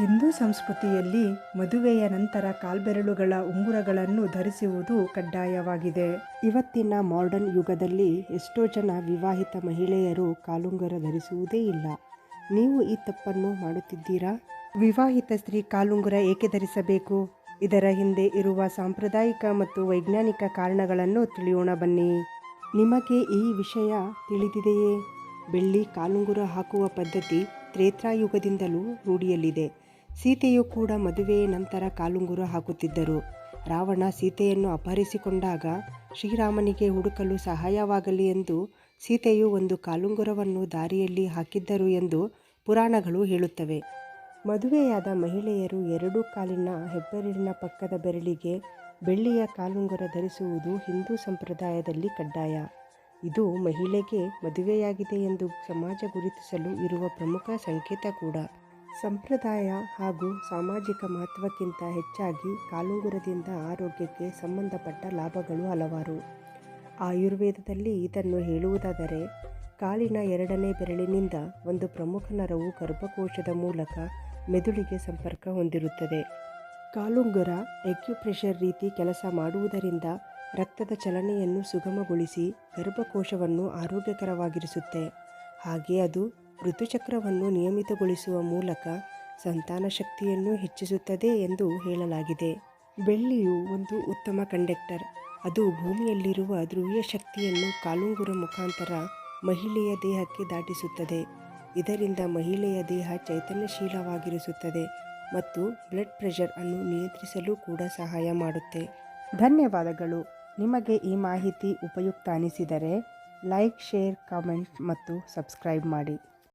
ಹಿಂದೂ ಸಂಸ್ಕೃತಿಯಲ್ಲಿ ಮದುವೆಯ ನಂತರ ಕಾಲ್ಬೆರಳುಗಳ ಉಂಗುರಗಳನ್ನು ಧರಿಸುವುದು ಕಡ್ಡಾಯವಾಗಿದೆ. ಇವತ್ತಿನ ಮಾಡರ್ನ್ ಯುಗದಲ್ಲಿ ಎಷ್ಟೋ ಜನ ವಿವಾಹಿತ ಮಹಿಳೆಯರು ಕಾಲುಂಗರ ಧರಿಸುವುದೇ ಇಲ್ಲ. ನೀವು ಈ ತಪ್ಪನ್ನು ಮಾಡುತ್ತಿದ್ದೀರಾ? ವಿವಾಹಿತ ಸ್ತ್ರೀ ಕಾಲುಂಗುರ ಏಕೆ ಧರಿಸಬೇಕು? ಇದರ ಹಿಂದೆ ಇರುವ ಸಾಂಪ್ರದಾಯಿಕ ಮತ್ತು ವೈಜ್ಞಾನಿಕ ಕಾರಣಗಳನ್ನು ತಿಳಿಯೋಣ ಬನ್ನಿ. ನಿಮಗೆ ಈ ವಿಷಯ ತಿಳಿದಿದೆಯೇ? ಬೆಳ್ಳಿ ಕಾಲುಂಗುರ ಹಾಕುವ ಪದ್ಧತಿ ತ್ರೇತಾಯುಗದಿಂದಲೂ ರೂಢಿಯಲ್ಲಿದೆ. ಸೀತೆಯು ಕೂಡ ಮದುವೆಯ ನಂತರ ಕಾಲುಂಗುರ ಹಾಕುತ್ತಿದ್ದರು. ರಾವಣ ಸೀತೆಯನ್ನು ಅಪಹರಿಸಿಕೊಂಡಾಗ ಶ್ರೀರಾಮನಿಗೆ ಹುಡುಕಲು ಸಹಾಯವಾಗಲಿ ಎಂದು ಸೀತೆಯು ಒಂದು ಕಾಲುಂಗುರವನ್ನು ದಾರಿಯಲ್ಲಿ ಹಾಕಿದ್ದರು ಎಂದು ಪುರಾಣಗಳು ಹೇಳುತ್ತವೆ. ಮದುವೆಯಾದ ಮಹಿಳೆಯರು ಎರಡೂ ಕಾಲಿನ ಹೆಬ್ಬೆರಳಿನ ಪಕ್ಕದ ಬೆರಳಿಗೆ ಬೆಳ್ಳಿಯ ಕಾಲುಂಗುರ ಧರಿಸುವುದು ಹಿಂದೂ ಸಂಪ್ರದಾಯದಲ್ಲಿ ಕಡ್ಡಾಯ. ಇದು ಮಹಿಳೆಗೆ ಮದುವೆಯಾಗಿದೆ ಎಂದು ಸಮಾಜ ಗುರುತಿಸಲು ಇರುವ ಪ್ರಮುಖ ಸಂಕೇತ ಕೂಡ. ಸಂಪ್ರದಾಯ ಹಾಗೂ ಸಾಮಾಜಿಕ ಮಹತ್ವಕ್ಕಿಂತ ಹೆಚ್ಚಾಗಿ ಕಾಲುಂಗುರದಿಂದ ಆರೋಗ್ಯಕ್ಕೆ ಸಂಬಂಧಪಟ್ಟ ಲಾಭಗಳು ಹಲವಾರು. ಆಯುರ್ವೇದದಲ್ಲಿ ಇದನ್ನು ಹೇಳುವುದಾದರೆ, ಕಾಲಿನ ಎರಡನೇ ಬೆರಳಿನಿಂದ ಒಂದು ಪ್ರಮುಖ ನರವು ಗರ್ಭಕೋಶದ ಮೂಲಕ ಮೆದುಳಿಗೆ ಸಂಪರ್ಕ ಹೊಂದಿರುತ್ತದೆ. ಕಾಲುಂಗುರ ಎಕ್ಯುಪ್ರೆಷರ್ ರೀತಿ ಕೆಲಸ ಮಾಡುವುದರಿಂದ ರಕ್ತದ ಚಲನೆಯನ್ನು ಸುಗಮಗೊಳಿಸಿ ಗರ್ಭಕೋಶವನ್ನು ಆರೋಗ್ಯಕರವಾಗಿರಿಸುತ್ತೆ. ಹಾಗೆ ಅದು ಋತುಚಕ್ರವನ್ನು ನಿಯಮಿತಗೊಳಿಸುವ ಮೂಲಕ ಸಂತಾನ ಶಕ್ತಿಯನ್ನು ಹೆಚ್ಚಿಸುತ್ತದೆ ಎಂದು ಹೇಳಲಾಗಿದೆ. ಬೆಳ್ಳಿಯು ಒಂದು ಉತ್ತಮ ಕಂಡಕ್ಟರ್. ಅದು ಭೂಮಿಯಲ್ಲಿರುವ ಧ್ರುವೀಯ ಶಕ್ತಿಯನ್ನು ಕಾಲುಂಗುರ ಮುಖಾಂತರ ಮಹಿಳೆಯ ದೇಹಕ್ಕೆ ದಾಟಿಸುತ್ತದೆ. ಇದರಿಂದ ಮಹಿಳೆಯ ದೇಹ ಚೈತನ್ಯಶೀಲವಾಗಿರಿಸುತ್ತದೆ ಮತ್ತು ಬ್ಲಡ್ ಪ್ರೆಷರ್ ಅನ್ನು ನಿಯಂತ್ರಿಸಲು ಕೂಡ ಸಹಾಯ ಮಾಡುತ್ತೆ. ಧನ್ಯವಾದಗಳು. ನಿಮಗೆ ಈ ಮಾಹಿತಿ ಉಪಯುಕ್ತ ಅನಿಸಿದರೆ ಲೈಕ್, ಶೇರ್, ಕಾಮೆಂಟ್ ಮತ್ತು ಸಬ್ಸ್ಕ್ರೈಬ್ ಮಾಡಿ.